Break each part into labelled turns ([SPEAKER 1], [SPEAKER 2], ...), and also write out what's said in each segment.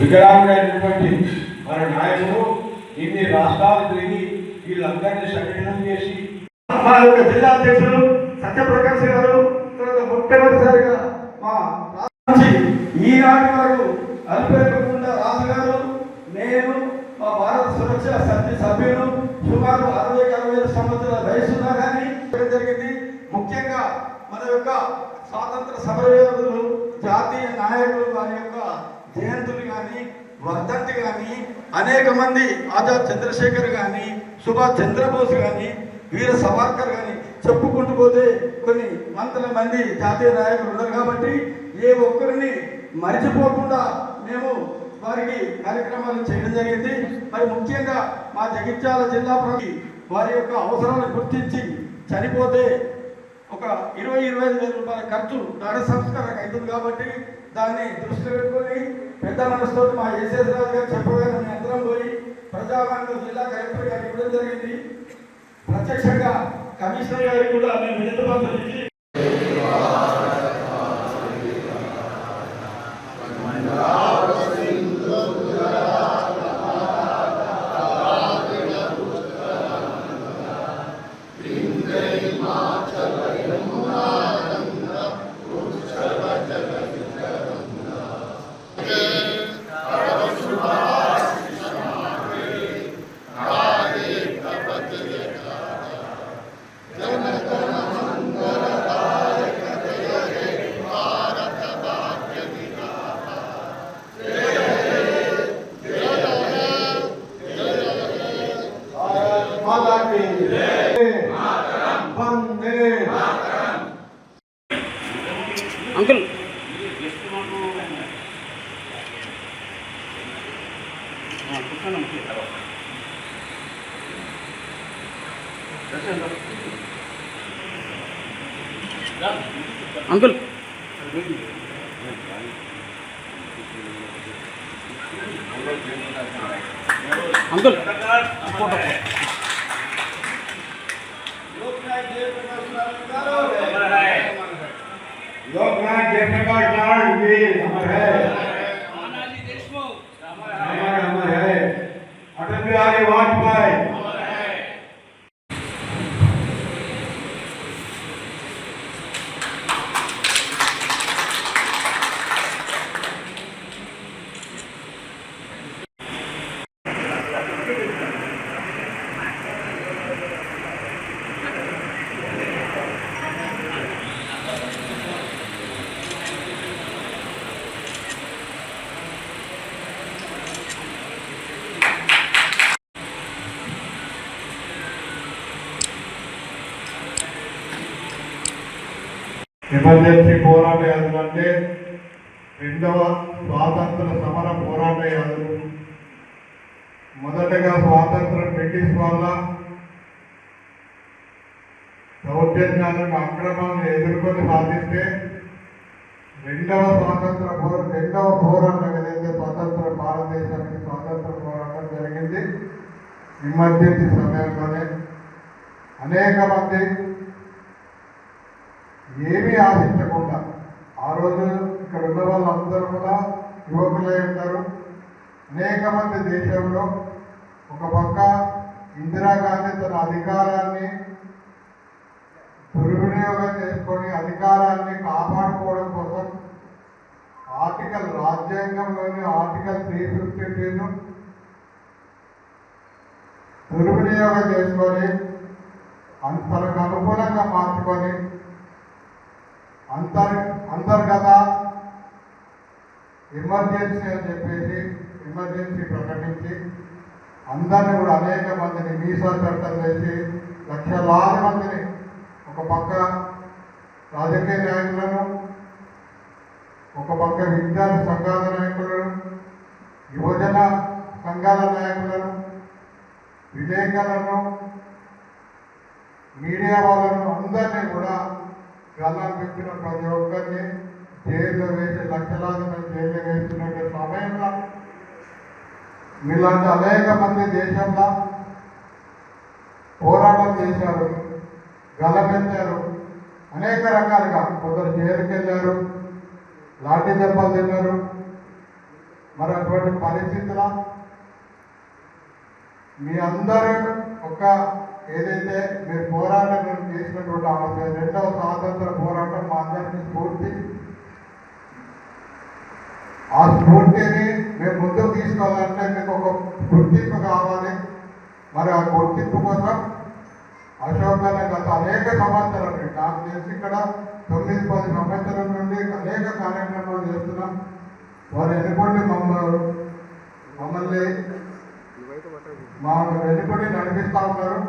[SPEAKER 1] వికలాంగులైనటువంటి మన నాయకుడు ఇన్ని రాష్ట్రాలు తిరిగి వీళ్ళందరినీ సంఘటన చేసి
[SPEAKER 2] మా యొక్క జిల్లా అధ్యక్షులు సత్యప్రకాష్ గారు తర్వాత మొట్టమొదటిసారిగా మా రాష్ట్రం ఈనాటి వరకు అల్పేరకుండా రాజు గారు నేను మా భారత సురక్ష సత్య సభ్యులు సుమారు అరవై అరవై సంవత్సరాల వయసులో కానీ జరిగింది. ముఖ్యంగా మన యొక్క స్వాతంత్ర సమరయోధులు జాతీయ నాయకులు వారి యొక్క జయంతులు కానీ వర్ధంతి కానీ అనేక మంది ఆజాద్ చంద్రశేఖర్ కానీ సుభాష్ చంద్రబోస్ కానీ వీర సవార్కర్ కానీ చెప్పుకుంటూ పోతే కొన్ని వందల మంది జాతీయ నాయకులు ఉన్నారు కాబట్టి ఏ ఒక్కరిని మరిచిపోకుండా మేము వారికి కార్యక్రమాలు చేయడం జరిగింది. మరి ముఖ్యంగా మా జగిత్యాల జిల్లా వారి యొక్క అవసరాలను గుర్తించి చనిపోతే ఒక ఇరవై ఇరవై ఐదు వేల రూపాయల ఖర్చు దాన సంస్కారం అవుతుంది కాబట్టి దాన్ని దృష్టిలో పెట్టుకుని పెద్ద మనసుతో మా ఎస్ఎస్ రాజు గారు చెప్పగానే మేము అందరం పోయి ప్రజావాణిలో జిల్లా కలెక్టర్ గారికి ఇవ్వడం జరిగింది. ప్రత్యక్షంగా కమిషనర్ గారికి కూడా మేము వినతి
[SPEAKER 3] పంపించి अंकल। अंकल।
[SPEAKER 1] लोकनाथ जय प्रकाश नारायण जी अमर है ఎమర్జెన్సీ పోరాట యాదులు అంటే రెండవ స్వాతంత్ర సమర పోరాట యాదులు మొదటగా స్వాతంత్రం బ్రిటిష్ వాళ్ళ దౌర్జన్యాలను అక్రమాలను ఎదుర్కొని సాధిస్తే రెండవ స్వాతంత్ర పో రెండవ పోరాటం ఏదైతే స్వతంత్ర భారతదేశానికి స్వాతంత్ర పోరాటం జరిగింది ఎమర్జెన్సీ సమయంలోనే అనేక మంది ఏమీ ఆశించకుండా ఆ రోజు ఇక్కడ ఉన్న వాళ్ళందరూ కూడా యువకులై ఉంటారు. అనేక మంది దేశంలో ఒక పక్క ఇందిరాగాంధీ తన అధికారాన్ని దుర్వినియోగం చేసుకొని అధికారాన్ని కాపాడుకోవడం కోసం ఆర్టికల్ రాజ్యాంగంలోని ఆర్టికల్ త్రీ ఫిఫ్టీ టూను దుర్వినియోగం చేసుకొని అన్- తనకు అనుకూలంగా మార్చుకొని అంతర్ అంతర్గత ఎమర్జెన్సీ అని చెప్పేసి ఎమర్జెన్సీ ప్రకటించి అందరిని కూడా అనేక మందిని మీసా చట్టం చేసి లక్షలాది మందిని ఒక పక్క రాజకీయ నాయకులను ఒక పక్క విద్యార్థి సంఘాల నాయకులను యువజన సంఘాల నాయకులను విలేకరులను మీడియా వాళ్ళను అందరినీ కూడా గల్లం పెట్టిన ప్రతి ఒక్కరిని జైల్లో వేసి లక్షలాది మంది జైల్లో వేస్తున్న సమయంలో మీలాంటి అనేక మంది దేశంలో పోరాటం చేశారు గలమెత్తారు అనేక రకాలుగా. కొందరు జైలుకి వెళ్ళారు లాఠీ దెబ్బలు తిన్నారు. మరి అటువంటి పరిస్థితుల మీ అందరూ ఒక ఏదైతే మీరు పోరాటం చేసినటువంటి ఆలోచన రెండవ స్వాతంత్ర పోరాటం మా అందరికీ స్ఫూర్తి. ఆ స్ఫూర్తిని మేము ముందుకు తీసుకోవాలంటే మీకు ఒక గుర్తింపు కావాలి. మరి ఆ గుర్తింపు కోసం అశోక్ అనే గత అనేక సంవత్సరాలు నుండి, నాకు తెలిసి ఇక్కడ తొమ్మిది పది సంవత్సరం నుండి అనేక కార్యక్రమాలు చేస్తున్నాం. వారు ఎన్నుకోండి మమ్మల్ని మమ్మల్ని మా వెనుకొని నడిపిస్తూ ఉన్నారు.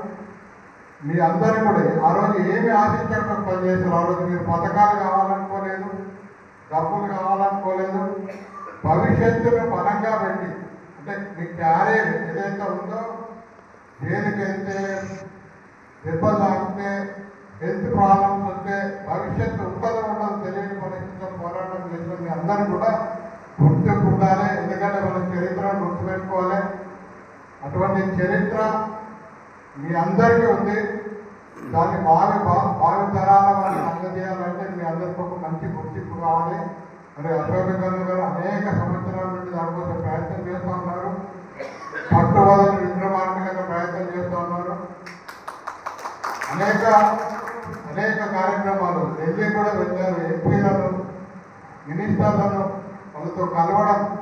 [SPEAKER 1] మీ అందరూ కూడా ఆ రోజు ఏమి ఆశించకుండా పనిచేశారు ఆ రోజు మీరు పథకాలు కావాలనుకోలేదు డబ్బులు కావాలనుకోలేదు. భవిష్యత్తును బలంగా పెట్టి అంటే మీ క్యారియర్ ఏదైతే ఉందో దేనికైతే ఇబ్బంది ఆగితే హెల్త్ ప్రాబ్లమ్స్ వస్తే భవిష్యత్తు ఉండదు ఉండదు తెలియని పరిస్థితుల్లో పోరాటం చేసిన మీ అందరూ కూడా గుర్తుకు ఉండాలి. ఎందుకంటే మన చరిత్రను గుర్తుపెట్టుకోవాలి. అటువంటి చరిత్ర మీ అందరికీ ఉంది. దాన్ని భావి భా- భావి తరాల వాళ్ళని అందజేయాలంటే మీ అందరికీ ఒక మంచి గుర్తింపు కావాలి మరి అశోక్ గంధు గారు అనేక సంవత్సరాల నుండి దానికోసం ప్రయత్నం చేస్తూ ఉన్నారు. పట్టువదలు విక్రమార్కులుగా ప్రయత్నం చేస్తూ ఉన్నారు. అనేక అనేక కార్యక్రమాలు ఢిల్లీ కూడా వెళ్ళారు. ఎంపీలను మినిస్టర్లను వాళ్ళతో కలవడం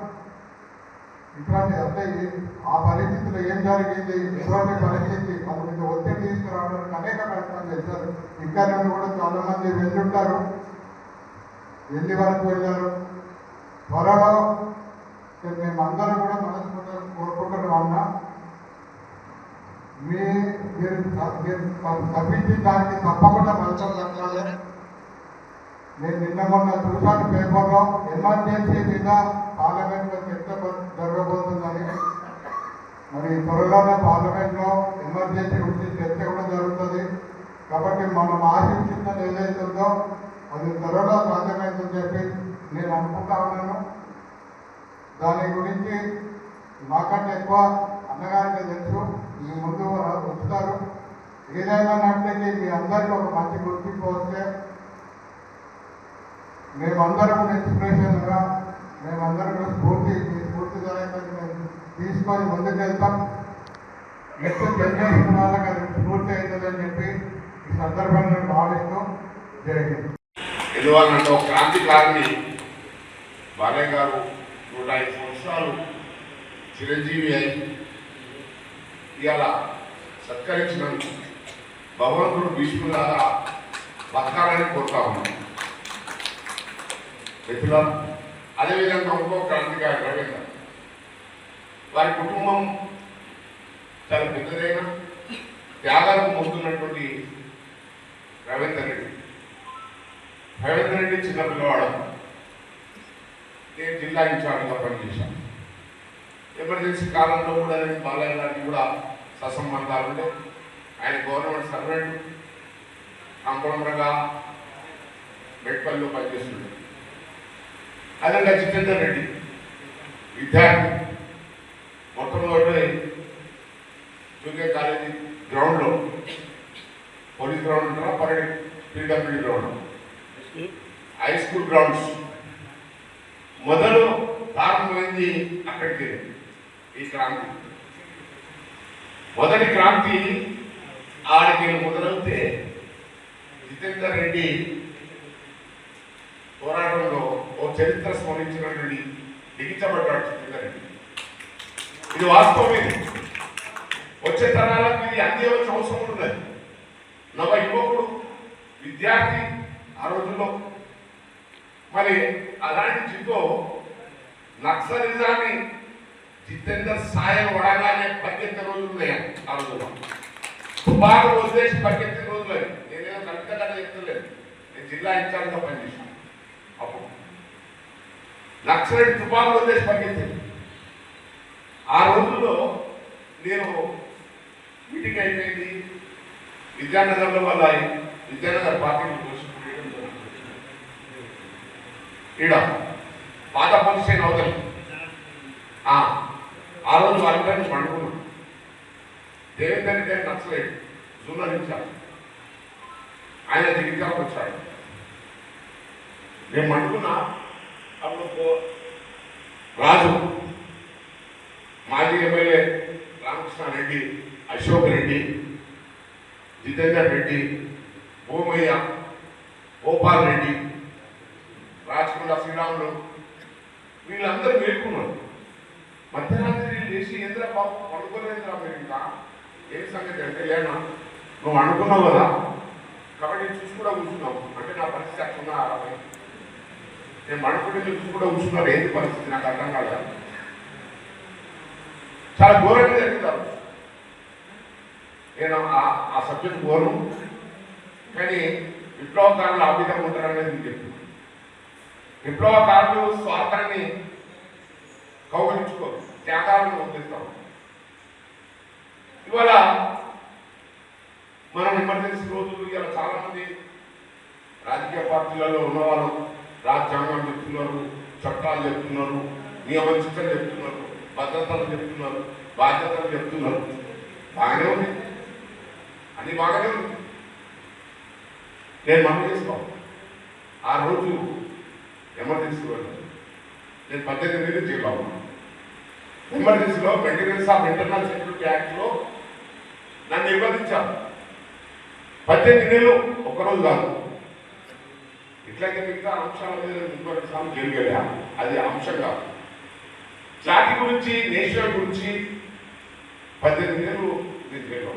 [SPEAKER 1] ఇటువంటి అంటే ఆ పరిస్థితిలో ఏం జరిగింది? ఎటువంటి పరిస్థితి వాళ్ళ మీద ఒత్తిడి తీసుకురావడానికి అనేక ప్రయత్నాలు చేశారు. ఇక్కడ నుండి కూడా చాలా మంది వెళ్ళుంటారు. వెళ్ళి వరకు వెళ్ళారు? త్వరలో మేమందరం కూడా మనస్ఫూర్తిగా కోరుకుంటున్నాం అన్నా. మీ మీరు మీరు తప్పించిన దానికి తప్పకుండా ఫలితం దక్కాలి నేను నిన్న మొన్న చూశాను పేపర్లో ఎమర్జెన్సీ మీద పార్లమెంట్లో చర్చ జరగబోతుందని మరి త్వరలోనే పార్లమెంట్లో ఎమర్జెన్సీ గురించి చర్చ కూడా జరుగుతుంది. కాబట్టి మనం ఆశించిందని ఏదైతే ఉందో అది త్వరలో సాధ్యమైందని చెప్పి నేను అనుకుంటా ఉన్నాను. దాని గురించి నాకంటే ఎక్కువ అన్నగారికి తెలుసు. మీ ముందు వస్తారు ఏదైనా నట్లకి మీ అందరికీ ఒక మంచి గుర్తింపు వస్తే మేమందరం ఇన్స్పిరేషన్గా మేమందరం కూడా స్ఫూర్తి మీ మేము తీసుకొని ముందుకెళ్తాం నెక్స్ట్ జనరేషన్ వాళ్ళకి అది స్ఫూర్తి అవుతుందని చెప్పి ఈ సందర్భంగా భావిస్తూ జరిగింది హింద్
[SPEAKER 4] ఎందువల్లంటే ఒక క్రాంతికారిని బాలయ్య గారు నూట ఐదు సంవత్సరాలు చిరంజీవి అయి ఇవాళ సత్కరించినందుకు భగవంతుడు భీష్ములాగా బతకాలని కోరుతా ఉన్నాం. మిత్రులారా అదేవిధంగా ఇంకో క్రాంతికారి రవీంద్ర. వారి కుటుంబం చాలా పెద్దదైన త్యాగాలకు మోస్తున్నటువంటి రవీంద్ర రెడ్డి. రవీంద్ర రెడ్డి చిన్న పిల్లవాడు. నేను జిల్లా ఇన్ఛార్జ్గా పనిచేశాను. ఎమర్జెన్సీ కాలంలో కూడా నేను బాలయ్య గారికి కూడా ససంబంధాలు ఉండే. ఆయన గవర్నమెంట్ సర్వెంట్ అంకుళంగా మెట్పల్లిలో పనిచేస్తుండే అదే జితేందర్ రెడ్డి విద్యార్థి. మొట్టమొదటి జూనియర్ కాలేజీ గ్రౌండ్లో పోలీస్ గ్రౌండ్ ఉంటారా parade PW ground. High school grounds. మొదలు ప్రారంభమైంది అక్కడికి ఈ క్రాంతి. మొదటి క్రాంతి ఆడికి మొదలవుతే జితేందర్ రెడ్డి పోరాటంలో ఓ చరిత్ర స్మరించినటువంటి లిఖించబడ్డాడు జితేందర్ రెడ్డి. ఇది వాస్తవం ఇది. వచ్చే తరాలకు ఇది అందేవలసిన అవసరం ఉన్నది నవ యువకుడు విద్యార్థి ఆ రోజుల్లో. మరి అలాంటి జితో నక్సలిజాన్ని జితేందర్ సాయం వడగానే పరిగెత్తే రోజులు ఉన్నాయి? ఆ రోజుల్లో. తుపాకు వదిలేసి పరిగెత్తే రోజులు అవి నేనేదో కవిత కథ చెప్తలేదు. నేను జిల్లా ఇన్ఛార్జ్గా పనిచేసాను అప్పుడు. నక్సలైట్ తుపాకు వదిలేసి పరిగెత్తింది. ఆ రోజుల్లో నేను మీటింగ్ అయిపోయింది. విద్యానగర్లో వల్ల విద్యానగర్ పార్టీని పోషించడం జరుగుతుంది ఈడ పాత పోలీస్ అవతలి. ఆ, రోజు వాళ్ళందరినీ పండుకున్నాం. దేవేంద్రని రెడ్డి గారు నచ్చలేదు. జూలర్ ఆయన దిగికాకు వచ్చాడు. నేను పండుకున్నా. అప్పుడు రాజు మాజీ ఎమ్మెల్యే రామకృష్ణారెడ్డి అశోక్ రెడ్డి జితేందర్ రెడ్డి భూమయ్య గోపాల్ రెడ్డి రాజకొండ శ్రీరాములు వీళ్ళందరూ మేల్కున్నారు. మధ్యరాత్రి లేచి ఏంద్రా బాబు పడుకోలేదురా మీరు ఇంకా? ఏం సంగతి? అంటే లేనా నువ్వు అనుకున్నావు కదా? కాబట్టి చూసి కూడా కూర్చున్నావు. అంటే నా పరిస్థితి అట్లున్నా అరవై నేను మణుకుంటే చూసి కూడా కూర్చున్నారు. ఏంటి పరిస్థితి? నాకు అర్థం కాలేదు. చాలా ఘోరంగా జరుగుతారు నేను ఆ- ఆ సబ్జెక్ట్ ఘోరం కానీ విప్లవకారులు ఆ విధంగా ఉంటారనేది నేను చెప్తున్నాను విప్లవకారులు స్వార్థాన్ని కౌగలించుకోరు త్యాగాలను వదిలిస్తాం ఇవాళ మనం ఎమర్జెన్సీ రోజులు ఇలా చాలామంది రాజకీయ పార్టీలలో ఉన్నవాళ్ళు రాజ్యాంగం చెప్తున్నారు చట్టాలు చెప్తున్నారు నియమచిత్రం చెప్తున్నారు. భద్రతలు చెప్తున్నారు బాధ్యతలు చెప్తున్నారు. బాగానే ఉంది. అన్ని బాగానే ఉంది. నేను మనం చేసుకో ఆ రోజు ఎమర్జెన్సీ నేను పద్దెనిమిది మీద జైల్లో ఉన్నాను. ఎమర్జెన్సీలో మెయింటెనెన్స్ ఆఫ్ ఇంటర్నల్ సెక్యూరిటీ యాక్ట్లో నన్ను నిర్బంధించారు. పద్దెనిమిది నెలలు ఒక్కరోజు కాదు. ఇట్లాగే మిగతా అంశాల మీద ఇంకొక సార్లు జైలు అది అంశం కాదు. జాతి గురించి నేషన్ గురించి పద్దెనిమిది నెలలు నేను జైల్లో